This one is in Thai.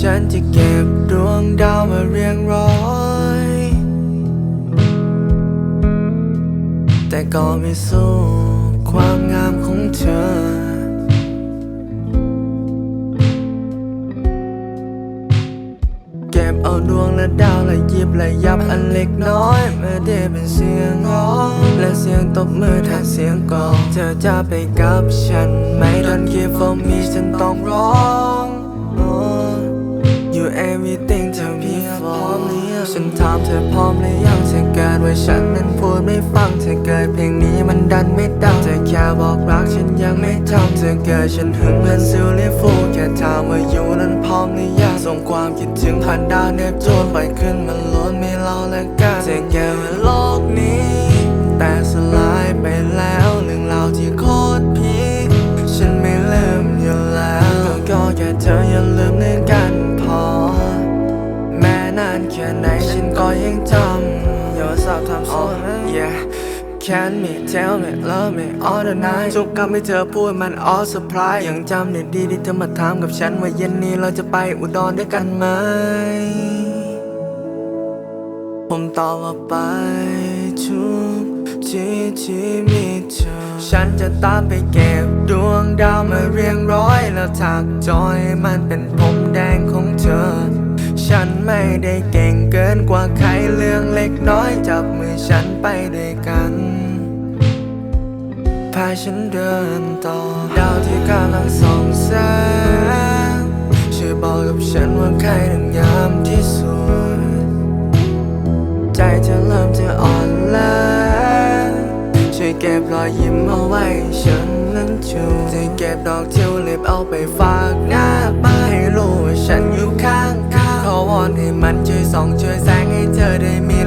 ฉันจะเก็บดวงดาวมาเรียงร้อย แต่ก็ไม่สู้ความงามของเธอ เก็บเอาดวงและดาวและยิบและยับอันเล็กน้อยเมื่ได้เป็นเสียงร้องและเสียงตบมือแทนเสียงกลอง เธอจะไปกับฉันไหม่ดอน give for me ฉันต้องร้อง ฉันถามเธอพร้อมหรือยังเธอเกิดว่าฉันนั้นพูดไม่ฟังเธอเกิดเพลงนี้มันดันไม่ดังเธอแค่บอกรักฉันยังไม่ทำเธอเกิดฉันหึงเหมือนซิลลิฟูแค่ถามว่าอยู่นั้นพร้อมหรือยังส่งความคิดถึงผ่านดาวเนบจูนไปขึ้นมันล้นไม่เล่าและกันเธอแค่ว่า นก็ยังจำอย่าสอบทำโอ้ yeah Can me tell me love me all the night ทุกคำที่เธอพูดมัน all surprise ยังจำได้ดีที่เธอมาถามกับฉัน ว่าเย็นนี้เราจะไปอุดรด้วยกันไหม ผมตอบว่าไปทุกที่ที่มีเธอ ฉันจะตามไปเก็บดวงดาวมาเรียงร้อยแล้วถักจอยมันเป็นผม ฉันไม่ได้เก่งเกินกว่าใครเรื่องเล็กน้อยจับมือฉันไปด้วยกันพาฉันเดินต่อ ดาวที่กำลังส่องแสงช่วยบอกกับฉันว่าใครถึงงามที่สุด ใจเธอเริ่มจะอ่อนล้าช่วยเก็บรอยยิ้มเอาไว้ฉันนั้นจูจะเก็บดอกทิวลิปเอาไปฝากหน้าม ส่องช่วยแสงให้เธอได้มี